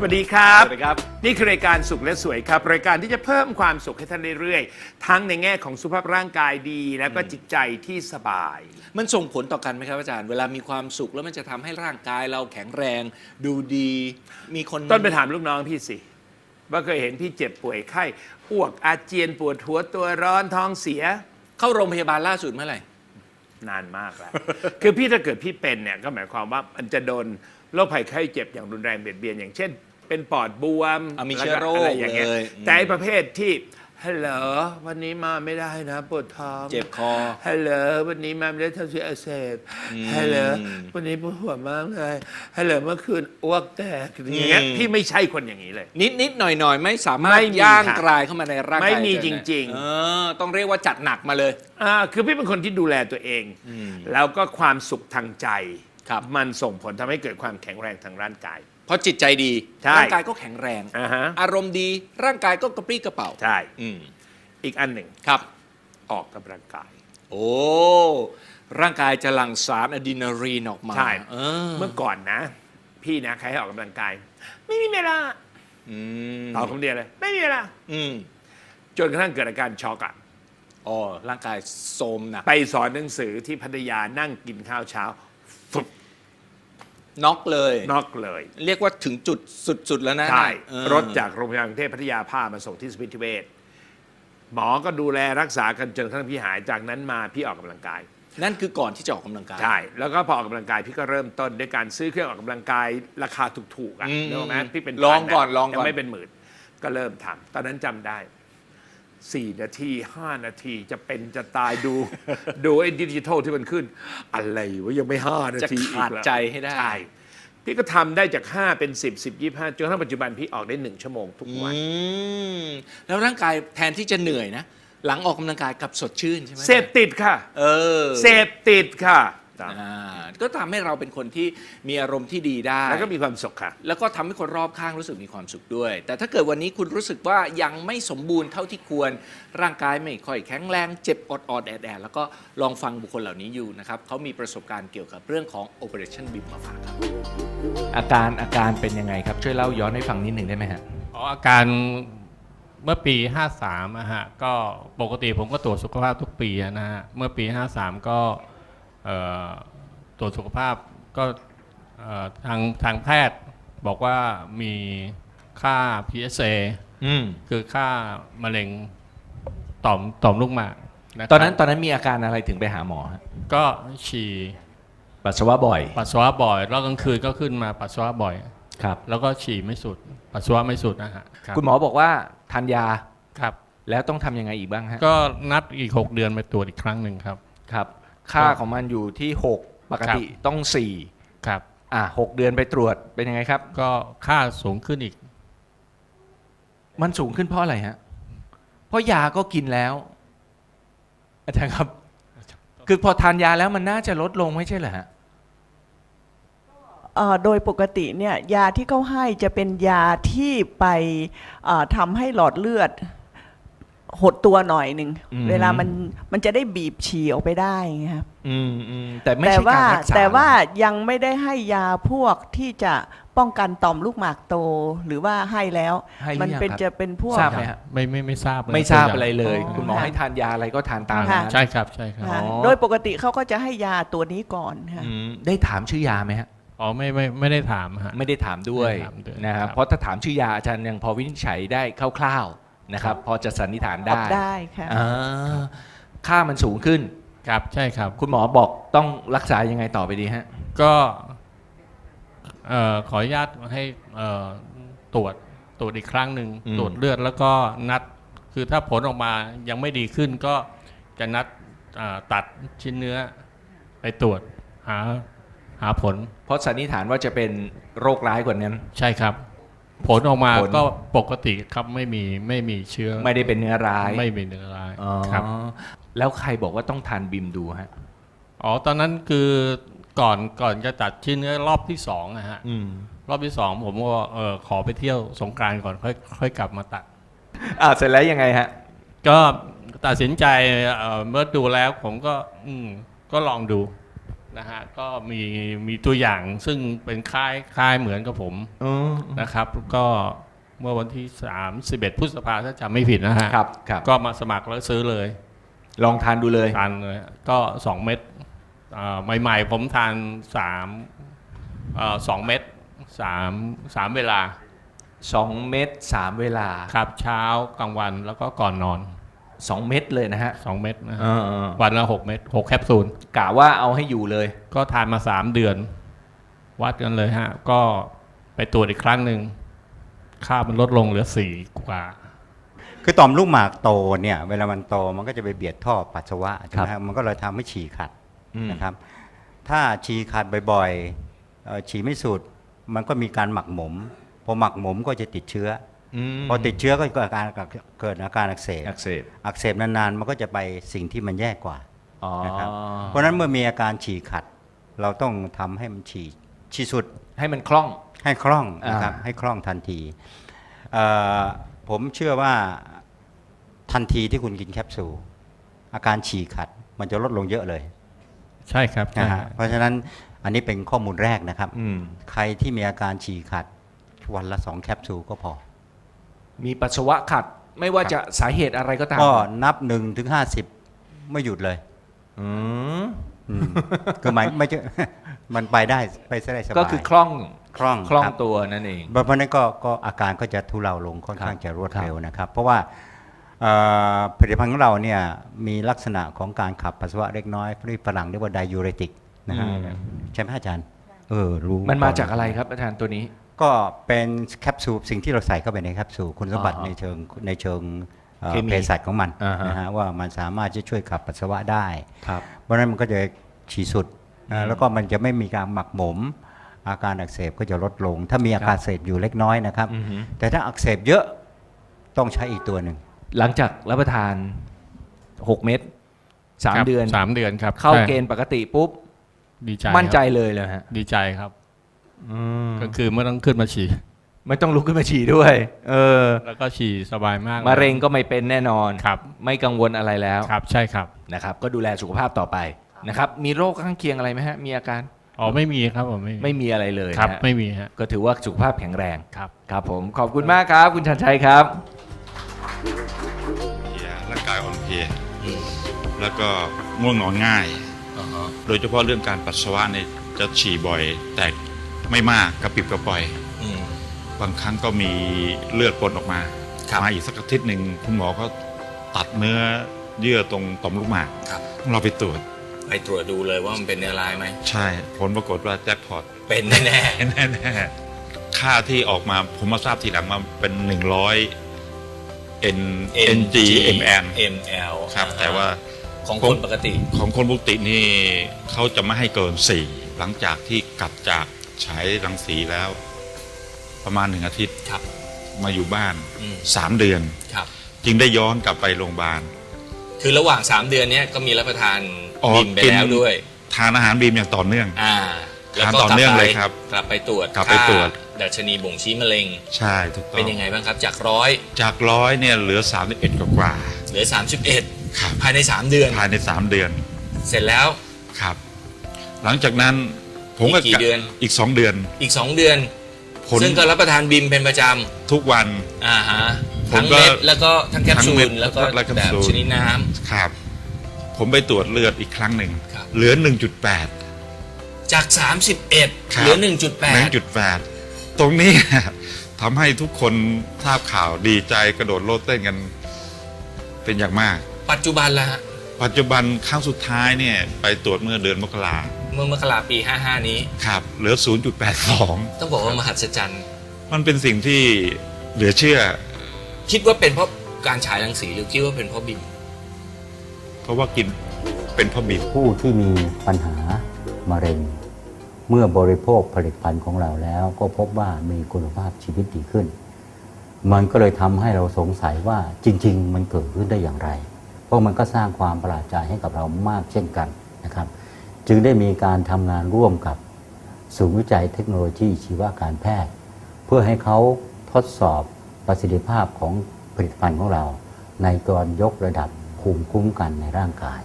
สวัสดีครับ สวัสดีครับ นี่คือรายการสุขและสวยครับ รายการที่จะเพิ่มความสุขให้ท่านเรื่อยๆ ทั้งในแง่ของสุขภาพร่างกายดี แล้วก็จิตใจที่สบาย มันส่งผลต่อกันไหมครับอาจารย์ เวลามีความสุขแล้วมันจะทำให้ร่างกายเราแข็งแรง ดูดี มีคนต้นไปถามลูกน้องพี่สิ ว่าเคยเห็นพี่เจ็บป่วยไข้อ้วกอาเจียนปวดหัวตัวร้อนท้องเสีย เข้าโรงพยาบาลล่าสุดเมื่อไหร่ นานมากแล้ว คือพี่ถ้าเกิดพี่เป็นเนี่ยก็หมายความว่ามันจะโดนโรคภัยไข้เจ็บอย่างรุนแรงเบียดเบียนอย่างเช่น เป็นปอดบวมอะมีแล้วเชื้อโรคะไอย่างเงี้ยเลยอืม แต่ไอ้ประเภทที่ฮัลโหลวันนี้มาไม่ได้นะปวดท้องเจ็บคอ ฮัลโหลวันนี้มาไม่ได้ท้องเสียอักเสบอืมฮัลโหลวันนี้ปวดหัวมากเลยฮัลโหลเมื่อคืนอ้วกแตกอย่างเงี้ยอืม พี่ไม่ใช่คนอย่างนี้เลย นิดนิดหน่อยหน่อยไม่สามารถไม่มีย่างค่ะกลายเข้ามาในร่างกายไม่มีอาาย์จริงๆ เออต้องเรียกว่าจัดหนักมาเลย อ่าคือพี่เป็นคนที่ดูแลตัวเอง แล้วก็ความสุขทางใจ ครับ มันส่งผลทำให้เกิดความแข็งแรงทางร่างกาย เพราะจิตใจดี ใช่ร่างกายก็แข็งแรง อ่าฮะ อารมณ์ดีร่างกายก็กระปรี้กระเป๋าใช่ อืมอีกอันหนึ่งครับ ออกกำลังกาย โอ้ร่างกายจะหลั่งสารอะดรีนาลีนออกมาใช่ เออเมื่อก่อนนะ พี่นะใครให้ออกกำลังกาย ไม่มีเวลาอืมตอบคำเดียวเลย ไม่มีเวลา อืมจนกระทั่งเกิดอาการช็อกอะอ๋อร่างกายโทรมหนัก ไปสอนหนังสือที่พัทยานั่งกินข้าวเช้าฟุบ น็อกเลย น็อกเลย เรียกว่าถึงจุดสุด ๆ แล้วนะใช่เออรถจากโรงพยาบาลกรุงเทพพัทยาพามาส่งที่สมิติเวชหมอก็ดูแลรักษากันจนกระทั่งพี่หายจากนั้นมาพี่ออกกำลังกาย นั่นคือก่อนที่จะออกกำลังกาย ใช่ แล้วก็พอออกกำลังกายพี่ก็เริ่มต้นด้วยการซื้อเครื่องออกกำลังกายราคาถูกๆอะอืมนึกออกไหมพี่เป็นลองพัะก่อนลองก่อน ยังไม่เป็นหมื่นก็เริ่มทำตอนนั้นจำได้ สี่นาทีห้านาทีจะเป็นจะตายดู ดูไอ้ดิจิทัลที่มันขึ้น อะไรวะยังไม่ห้านาจะทีขาดอีกเหรอใจให้ได้ ใช่พี่ก็ทำได้จาก 5 เป็น 10 10 25จนกระทั่งปัจจุบันพี่ออกได้ 1 ชั่วโมงทุกวัน อืมแล้วร่างกายแทนที่จะเหนื่อยนะ หลังออกกำลังกายกลับสดชื่นใช่ไหมเสพติดค่ะ เออ เสพติดค่ะ อ่าก็ทำให้เราเป็นคนที่มีอารมณ์ที่ดีได้ แล้วก็มีความสุขค่ะ แล้วก็ทำให้คนรอบข้างรู้สึกมีความสุขด้วย แต่ถ้าเกิดวันนี้คุณรู้สึกว่ายังไม่สมบูรณ์เท่าที่ควร ร่างกายไม่ค่อยแข็งแรง เจ็บอดอดๆแอดแอดๆแล้วก็ลองฟังบุคคลเหล่านี้อยู่นะครับเขามีประสบการณ์เกี่ยวกับเรื่องของ Operation BIM มาฝากครับ อาการอาการเป็นยังไงครับ ช่วยเล่าย้อนให้ฟังนิดหนึ่งได้ไหมฮะ อ๋ออาการเมื่อปี 53อะฮะก็ปกติผมก็ตรวจสุขภาพทุกปีอะนะฮะเมื่อปี 53 ก็เอ่อ ตรวจสุขภาพก็เอ่อทางทางแพทย์บอกว่ามีค่า PSA อืมคือค่ามะเร็งต่อมต่อมลูกหมากะครับตอนนั้นตอนนั้นมีอาการอะไรถึงไปหาหมอฮะก็ฉี่ปัสสาวะบ่อย ปัสสาวะบ่อย แล้วกลางคืนก็ขึ้นมาปัสสาวะบ่อยครับ แล้วก็ฉี่ไม่สุด ปัสสาวะไม่สุดนะฮะรับคุณหมอบอกว่าทานยาครับ แล้วต้องทำยังไงอีกบ้างฮะก็นัดอีก 6 เดือนไปตรวจอีกครั้งหนึ่งครับครับ ค่าของมันอยู่ที่ 6 ปกติต้องครับ4อะหกเดือนไปตรวจเป็นยังไงครับ ก็ค่าสูงขึ้นอีก มันสูงขึ้นเพราะอะไรฮะ เพราะยาก็กินแล้ว อาจารย์ครับ คือพอทานยาแล้วมันน่าจะลดลงไม่ใช่เหรอฮะเอ่อโดยปกติเนี่ยยาที่เขาให้จะเป็นยาที่ไปเอ่อทำให้หลอดเลือด หดตัวหน่อยหนึ่งอืม เวลามันมันจะได้บีบฉี่ออกไปได้ไงครับอืมอืมแต่ไม่แต่ใช่ว่าการรักษาแต่ว่ายังไม่ได้ให้ยาพวกที่จะป้องกันต่อมลูกหมากโตหรือว่าให้แล้ว ให้หรือมันยังเป็นครับ จะเป็นพวก ทราบไหมฮะ ไม่ไม่ไม่ทราบเลยไม่ทราบตัวย่งอะไรเลย อ๋อคุณหมอให้ทานยาอะไรก็ทานตามค่ะนั้นใช่ครับใช่ครับ ค่ะอ๋อ โดยปกติเขาก็จะให้ยาตัวนี้ก่อนค่ะ อืมได้ถามชื่อยาไหมฮะ อ๋อไม่ไม่ไม่ได้ถามฮะ ไม่ได้ถามด้วยไม่ได้ถามด้วยนะครับครับเพราะถ้าถามชื่อยาอาจารย์ยังพอวินิจฉัยได้คร่าวๆ นะครับพอจะสันนิษฐานอได้อกได้ค่ะ อ่าค่ามันสูงขึ้น ครับใช่ครับ คุณหมอบอกต้องรักษายังไงต่อไปดีฮะ ก็เอ่อขออนุญาตให้เอ่อตรวจตรวจอีกครั้งหนึ่งอืม ตรวจเลือดแล้วก็นัด คือถ้าผลออกมายังไม่ดีขึ้นก็จะนัดอ่าตัดชิ้นเนื้อ ไปตรวจหาหาผลเพราะสันนิษฐานว่าจะเป็นโรคร้ายกว่านั้น ใช่ครับ ผลออกมาผล ก็ปกติครับไม่มีไม่มีเชื้อไม่ได้เป็นเนื้อร้ายไม่มีเนื้อร้ายอ๋อครับ แล้วใครบอกว่าต้องทานบิมดูฮะ อ๋อตอนนั้นคือก่อนก่อนจะตัดชิ้นเนื้อรอบที่สองนะฮะ อืมรอบที่สองผมก็เออขอไปเที่ยวสงกรานต์ก่อนค่อยค่อยกลับมาตัด อ่าเสร็จแล้วยังไงฮะ ก็ตัดสินใจเอ่อเมื่อดูแล้วผมก็อืมก็ลองดู นะฮะก็มีมีตัวอย่างซึ่งเป็นคล้ายคล้ายเหมือนกับผมอ๋อนะครับ ก็เมื่อวันที่ 31พฤษภาถ้าจำไม่ผิดนะฮะครับครับก็มาสมัครแล้วซื้อเลย ลองทานดูเลยทานเลย ก็ 2 เม็ดอ่าใหม่ๆ ผมทาน3เอ่อสองเม็ดสามสามเวลา 2 เม็ด3 เวลา ครับเช้ากลางวันแล้วก็ก่อนนอน 2 เม็ดเลยนะฮะ2เม็ดนะฮะเออวันละ6เม็ด6แคปซูล ๆกะว่าเอาให้อยู่เลย ก็ทานมา3เดือน วัดกันเลยฮะ ก็ไปตรวจอีกครั้งหนึ่ง ค่ามันลดลงเหลือ4กว่า คือต่อมลูกหมากโตเนี่ย เวลามันโตมันก็จะไปเบียดท่อปัสสาวะใช่ไหมครัฮะบมันก็เลยทำให้ฉี่ขัดอืม นะครับ ถ้าฉี่ขัดบ่อยๆเอ่อฉี่ไม่สุด มันก็มีการหมักหมม พอหมักหมมก็จะติดเชื้ออือม พอติดเชื้อก็เกิดอาการเกิดอาการอักเสบอักเสบอักเสบนานๆมันก็จะไปสิ่งที่มันแย่กว่าอ๋อนะครับเพราะฉะนั้นเมื่อมีอาการฉี่ขัด เราต้องทำให้มันฉี่ฉี่สุดให้มันคล่องให้คล่องนะครับอ่าให้คล่องทันทีเอ่อผมเชื่อว่าทันทีที่คุณกินแคปซูลอาการฉี่ขัด มันจะลดลงเยอะเลย ใช่ครับนะใช่ฮะเพราะฉะนั้นอันนี้เป็นข้อมูลแรกนะครับอืมใครที่มีอาการฉี่ขัดวันละสองแคปซูลก็พอ มีปัสสาวะขัด ไม่ว่าจะสาเหตุอะไรก็ตามก็นับหนึ่งถึงห้าสิบไม่หยุดเลย อืมอืมคือหมายไม่ใช่มันไปได้ไปได้สบายก็คือคล่องคล่องคล่องรับ ตัวนั่นเอง เพราะฉะนั้นก็ก็อาการก็จะทุเลาลงค่อนข้างครับจะรวดครับเร็วนะครับ เพราะว่าเอ่อผลิตภัณฑ์ของเราเนี่ยมีลักษณะของการขับปัสสาวะเล็กน้อยที่ฝรั่งเรียกว่าไดยูเรติกนะฮะใช่ไหมอาจารย์ เออรู้มันมาจากอะไรครับอาจารย์ตัวนี้ ก็เป็นแคปซูลสิ่งที่เราใส่เข้าไปในแคปซูลคุณสมบัติอ๋อในเชิงในเชิงเอ่อเคมีเภสัชของมันอ่าฮะนะฮะว่ามันสามารถจะช่วยขับปัสสาวะได้ครับเพราะฉะนั้นมันก็จะฉี่สุดนะแล้วก็มันจะไม่มีการหมักหมม อาการอักเสบก็จะลดลง ถ้ามีอาการอักเสบอยู่เล็กน้อยนะครับอือฮึแต่ถ้าอักเสบเยอะต้องใช้อีกตัวหนึ่ง หลังจากรับประทาน 6 เม็ดสามครับเดือนสามเดือนครับ เข้าใช่เกณฑ์ปกติปุ๊บ ดีใจมั่นใจครับเลยเลยฮะ ดีใจครับ ก็คือไม่ต้องขึ้นมาฉี่ไม่ต้องลุกขึ้นมาฉี่ด้วย เออ แล้วก็ฉี่สบายมากมะเร็งก็ไม่เป็นแน่นอน ครับไม่กังวลอะไรแล้วครับใช่ครับนะครับ ก็ดูแลสุขภาพต่อไปนะครับ มีโรคข้างเคียงอะไรไหมฮะ มีอาการ อ๋อไม่มีครับผมไม่มีไม่มีอะไรเลยครับ นะฮะไม่มีฮะก็ถือว่าสุขภาพแข็งแรง ครับ ครับผม ขอบคุณมากครับ คุณชันชัยครับ เพลียร่างกายอ่อนเพลียแล้วก็ง่วงนอนง่าย โดยเฉพาะเรื่องการปัสสาวะเนี่ยจะฉี่บ่อย แต่ ไม่มากกระปิบกระปล่อยบางครั้งก็มีเลือดปนออกมามาอีกสักอาทิตย์หนึ่งคุณหมอก็ตัดเนื้อเยื่อตรงต่อมลูกหมากครับเราไปตรวจ ไปตรวจดูเลยว่ามันเป็นเนื้อร้ายไหม ใช่ ผลปรากฏว่าแจ็คพอตเป็นแน่แน่ๆค่าที่ออกมาผมมาทราบทีหลังมาเป็น 100 N ๆ NG MN ML ครับ แต่ว่าของคนปกติ ของคนปกตินี่เขาจะไม่ให้เกิน 4 หลังจากที่กลับจาก ฉายรังสีแล้ว ประมาณหนึ่งอาทิตย์ครับ มาอยู่บ้านอืม3เดือนครับ จึงได้ย้อนกลับไปโรงพยาบาลคือระหว่าง3เดือนเนี้ยก็มีรับประทานอ๋อบิมไปกินแล้วด้วย ทานอาหารบีมอย่างต่อเนื่อง อ่าแล้วก็ทานต่อเนื่องเลยครับ กลับไปตรวจกลับไปตรวจค่าดัชนีบ่งชี้มะเร็ง ใช่ถูกต้อเป็นงยังไงบ้างครับ จากร้อยจากร้อยเนี่ยเหลือ 31 กว่ากว่า เหลือ 31ครับภายใน 3 เดือน ภายใน 3 เดือน เสร็จแล้วครับ หลังจากนั้น ผมก็อีกกี่เดือน อีก2เดือน อีก 2 เดือน ผลซึ่งก็รับประทานบิมเป็นประจทุกวันำอ่าฮะผมทั้งก็เม็ดแล้วก็ทั้งแคปทั้ซูงเม็ลดแล้วก็และแคปแบบซูล ชนิดน้ำ ครับ ผมไปตรวจเลือดอีกครั้งหนึ่ง ครับ เหลือ 1.8 จาก 31 ครับ เหลือ 1.8 1.8 ตรงนี้ ทำให้ทุกคนทราบข่าวดีใจกระโดดโลดเต้นกันเป็นอย่างมาก ปัจจุบันละฮะปัจจุบันครั้งสุดท้ายเนี่ย ไปตรวจเมื่อเดือนมกราเมื่อมกราปี 55 นี้ครับเหลือ 0.82 ต้องบอกว่ามหัศจรรย์ มันเป็นสิ่งที่เหลือเชื่อ คิดว่าเป็นเพราะการฉายรังสีหรือคิดว่าเป็นเพราะบิมเพราะว่ากินเป็นเพราะบีบผู้ที่มีปัญหามะเร็ง เมื่อบริโภคผลิตภัณฑ์ของเราแล้วก็พบว่ามีคุณภาพชีวิตดีขึ้น มันก็เลยทำให้เราสงสัยว่าจริง ๆ มันเกิดขึ้นได้อย่างไร เพราะมันก็สร้างความประหลาดใจให้กับเรามากเช่นกันนะครับ จึงได้มีการทำงานร่วมกับศูนย์วิจัยเทคโนโลยีชีวการแพทย์ เพื่อให้เขาทดสอบประสิทธิภาพของผลิตภัณฑ์ของเรา ในการยกระดับภูมิคุ้มกันในร่างกาย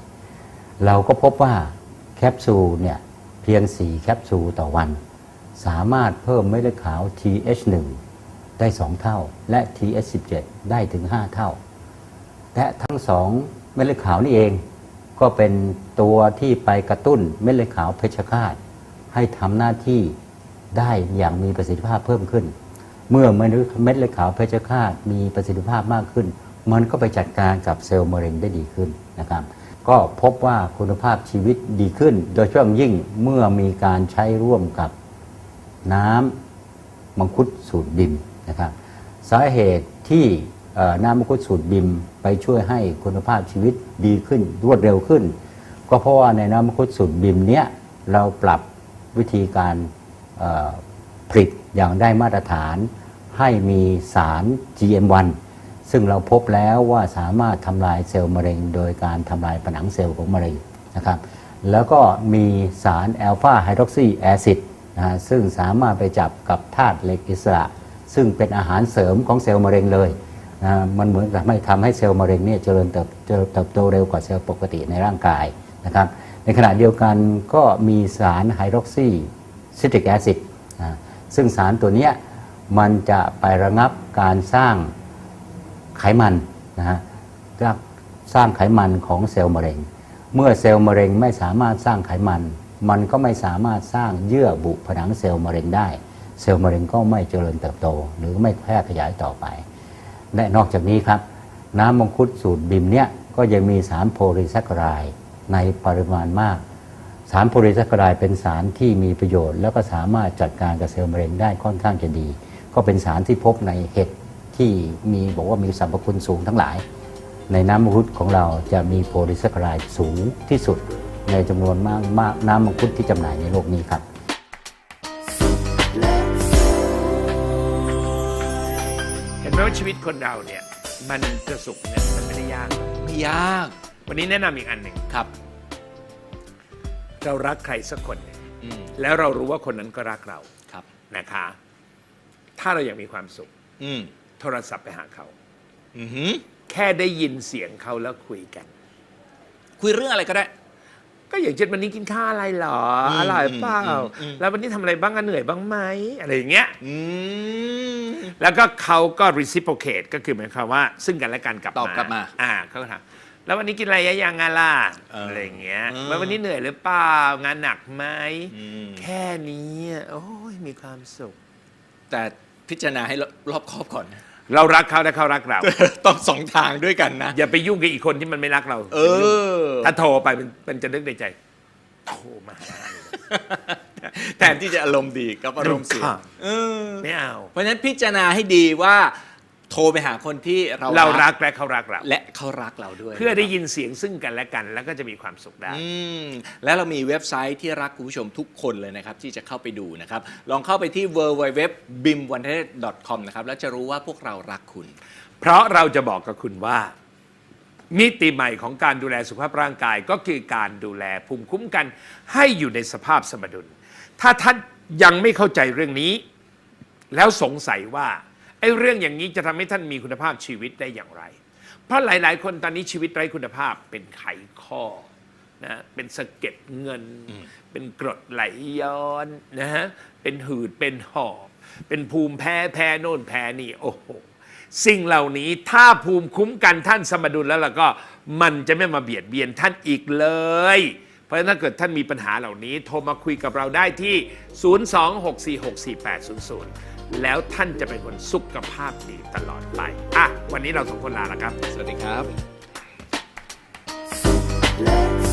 เราก็พบว่าแคปซูลเนี่ยเพียง 4 แคปซูลต่อวัน สามารถเพิ่มเม็ดเลือดขาว TH1 ได้ 2 เท่า และ TH17 ได้ถึง 5 เท่า และทั้งสองเม็ดเลือดขาวนี่เอง ก็เป็นตัวที่ไปกระตุ้นเม็ดเลือดขาวเพชฌฆาตให้ทำหน้าที่ได้อย่างมีประสิทธิภาพเพิ่มขึ้น เมื่อเม็ดเลือดขาวเพชฌฆาตมีประสิทธิภาพมากขึ้น มันก็ไปจัดการกับเซลล์มะเร็งได้ดีขึ้นนะครับก็พบว่าคุณภาพชีวิตดีขึ้น โดยเฉพาะยิ่งเมื่อมีการใช้ร่วมกับน้ำมังคุดสูตรบิมนะครับ สาเหตุที่ น้ำมังคุดสูตรบิมไปช่วยให้คุณภาพชีวิตดีขึ้นรวดเร็วขึ้น ก็เพราะว่าในน้ำมังคุดสูตรบิมเนี้ยเราปรับวิธีการผลิตอย่างได้มาตรฐานให้มีสาร GM1 ซึ่งเราพบแล้วว่าสามารถทำลายเซลล์มะเร็ง โดยการทำลายผนังเซลล์ของมะเร็งนะครับแล้วก็มีสารแอลฟาไฮดรอกซีแอซิดนะฮะซึ่งสามารถไปจับกับธาตุเหล็กอิสระ ซึ่งเป็นอาหารเสริมของเซลล์มะเร็งเลย นะมันเหมือนกับไม่ทำให้เซลล์มะเร็งเนี่ยเจริญเติบเติบโตเร็วกว่าเซลล์ปกติในร่างกายนะครับ ในขณะเดียวกันก็มีสารไฮดรอกซีซิตริกแอซิดซึ่งสารตัวนี้มันจะไประงับการสร้างไขมันนะฮะสร้างไขมันของเซลล์มะเร็ง เมื่อเซลล์มะเร็งไม่สามารถสร้างไขมัน มันก็ไม่สามารถสร้างเยื่อบุผนังเซลล์มะเร็งได้ เซลล์มะเร็งก็ไม่เจริญเติบโต หรือไม่แพร่ขยายต่อไป และนอกจากนี้ครับ น้ำมังคุดสูตรบิมเนี่ยก็ยังมีสารโพลีแซคคารายในปริมาณมาก สารโพลีแซคคารายเป็นสารที่มีประโยชน์ แล้วก็สามารถจัดการกับเซลล์มะเร็งได้ค่อนข้างจะดี ก็เป็นสารที่พบในเห็ดที่มีบอกว่ามีสรรพคุณสูงทั้งหลาย ในน้ำมังคุดของเราจะมีโพลีแซคคารายสูงที่สุด ในจำนวนมากมากน้ำมังคุดที่จำหน่ายในโลกนี้ครับ ชีวิตคนเราเนี่ยมันจะสุขเนี่ยมันไม่ได้ยาก ไม่ยาก วันนี้แนะนำอีกอันหนึ่งครับ เรารักใครสักคนเนี่ยอืมแล้วเรารู้ว่าคนนั้นก็รักเราครับ นะคะ ถ้าเราอยากมีความสุข อืมโทรศัพท์ไปหาเขา อือหือแค่ได้ยินเสียงเขาแล้วคุยกัน คุยเรื่องอะไรก็ได้ ก็อย่างเช่นวันนี้กินข้าวอะไรเหรออืมอร่อยเปล่าอืมอืมแล้ววันนี้ทำอะไรบ้างอะเหนื่อยบ้างไหมอะไรอย่างเงี้ยอืมแล้วก็เขาก็ reciprocate ก็คือหมายความว่า ซึ่งกันและกันกลับมาตอบกลับมา อ่าเขาก็ถามแล้ววันนี้กินอะไรยังไงล่ะเออออะไรอย่างเงี้ยอืมแล้ววันนี้เหนื่อยหรือเปล่างานหนักไหมอืมแค่นี้อะโอ้ยมีความสุข แต่พิจารณาให้รอบคอบก่อนนะ เรารักเขาและเขารักเรา ต้องสองทางด้วยกันนะ อย่าไปยุ่งกับอีกคนที่มันไม่รักเราเออ ถ้าโทรไปมันมันจะนึกในใจโทรมาหาอะไรแทนที่จะอารมณ์ดีกับอารมณ์เสียรำคาญเออไม่เอา เพราะฉะนั้นพิจารณาให้ดีว่า โทรไปหาคนที่เราเรารักและเขารักเราและเขารักเราด้วยเพื่อได้ยินเสียงซึ่งกันและกัน แล้วก็จะมีความสุขได้อืมแล้วเรามีเว็บไซต์ที่รักคุณผู้ชมทุกคนเลยนะครับ ที่จะเข้าไปดูนะครับ ลองเข้าไปที่ www.bimwanted.com นะครับแล้วจะรู้ว่าพวกเรารักคุณ เพราะเราจะบอกกับคุณว่า มิติใหม่ของการดูแลสุขภาพร่างกายก็คือการดูแลภูมิคุ้มกันให้อยู่ในสภาพสมดุล ถ้าท่านยังไม่เข้าใจเรื่องนี้ แล้วสงสัยว่าไอ้เรื่องอย่างนี้จะทำให้ท่านมีคุณภาพชีวิตได้อย่างไร เพราะหลาย ๆ คนตอนนี้ชีวิตไร้คุณภาพเป็นไขข้อนะเป็นสะเก็ดเงิน เป็นกรดไหลย้อนนะฮะเป็นหืดเป็นหอบเป็นภูมิแพ้แพ้โน่นแพ้นี่โอ้โหสิ่งเหล่านี้ถ้าภูมิคุ้มกันท่านสมดุลแล้วล่ะก็มันจะไม่มาเบียดเบียนท่านอีกเลย เพราะฉะนั้นถ้าเกิดท่านมีปัญหาเหล่านี้ โทรมาคุยกับเราได้ที่ 026464800 แล้วท่านจะเป็นคนสุขภาพดีตลอดไปอะวันนี้เราสองคนลาแล้วครับ สวัสดีครับ Let's